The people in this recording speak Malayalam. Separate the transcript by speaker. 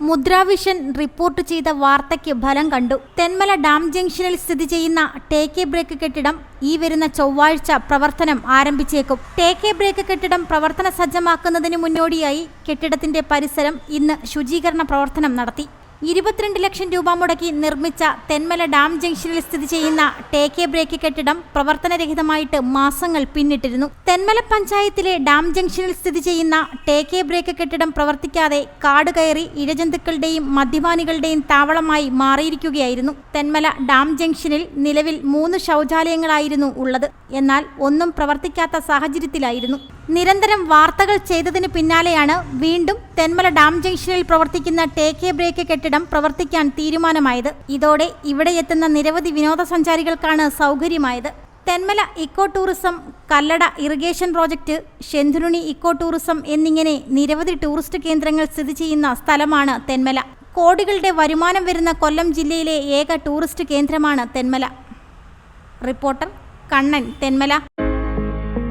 Speaker 1: മുദ്രാവിഷൻ റിപ്പോർട്ട് ചെയ്ത വാർത്തയ്ക്ക് ഫലം കണ്ടു. തെന്മല ഡാം ജംഗ്ഷനിൽ സ്ഥിതി ചെയ്യുന്ന ടേക്ക് ബ്രേക്ക് കെട്ടിടം ഈ വരുന്ന ചൊവ്വാഴ്ച പ്രവർത്തനം ആരംഭിച്ചേക്കും. ടേക്ക് ബ്രേക്ക് കെട്ടിടം പ്രവർത്തന സജ്ജമാക്കുന്നതിന് മുന്നോടിയായി കെട്ടിടത്തിന്റെ പരിസരം ഇന്ന് ശുചീകരണ പ്രവർത്തനം നടത്തി. ഇരുപത്തിരണ്ട് ലക്ഷം രൂപ മുടക്കി നിർമ്മിച്ച തെന്മല ഡാം ജംഗ്ഷനിൽ സ്ഥിതി ചെയ്യുന്ന ടേക്ക് ബ്രേക്ക് കെട്ടിടം പ്രവർത്തനരഹിതമായിട്ട് മാസങ്ങൾ പിന്നിട്ടിരുന്നു. തെന്മല പഞ്ചായത്തിലെ ഡാം ജംഗ്ഷനിൽ സ്ഥിതി ചെയ്യുന്ന ടേക്ക് ബ്രേക്ക് കെട്ടിടം പ്രവർത്തിക്കാതെ കാട് കയറി ഇഴജന്തുക്കളുടെയും മദ്യപാനികളുടെയും താവളമായി മാറിയിരിക്കുകയായിരുന്നു. തെന്മല ഡാം ജംഗ്ഷനിൽ നിലവിൽ മൂന്ന് ശൗചാലയങ്ങളായിരുന്നു ഉള്ളത്. എന്നാൽ ഒന്നും പ്രവർത്തിക്കാത്ത സാഹചര്യത്തിലായിരുന്നു. നിരന്തരം വാർത്തകൾ ചെയ്തതിന് പിന്നാലെയാണ് വീണ്ടും തെന്മല ഡാം ജംഗ്ഷനിൽ പ്രവർത്തിക്കുന്ന ടേക്ക് എ ബ്രേക്ക് കെട്ടിടം പ്രവർത്തിക്കാൻ തീരുമാനമായത്. ഇതോടെ ഇവിടെ എത്തുന്ന നിരവധി വിനോദസഞ്ചാരികൾക്കാണ് സൗകര്യമായത്. Thenmala eco tourism Kallada irrigation project Shendurney eco tourism എന്നിങ്ങനെ നിരവധി ടൂറിസ്റ്റ് കേന്ദ്രങ്ങൾ സ്ഥിതി ചെയ്യുന്ന സ്ഥലമാണ് തെന്മല. കോടികളുടെ വരുമാനം വരുന്ന കൊല്ലം ജില്ലയിലെ ഏക ടൂറിസ്റ്റ് കേന്ദ്രമാണ് തെന്മല. റിപ്പോർട്ടർ കണ്ണൻ തെന്മല.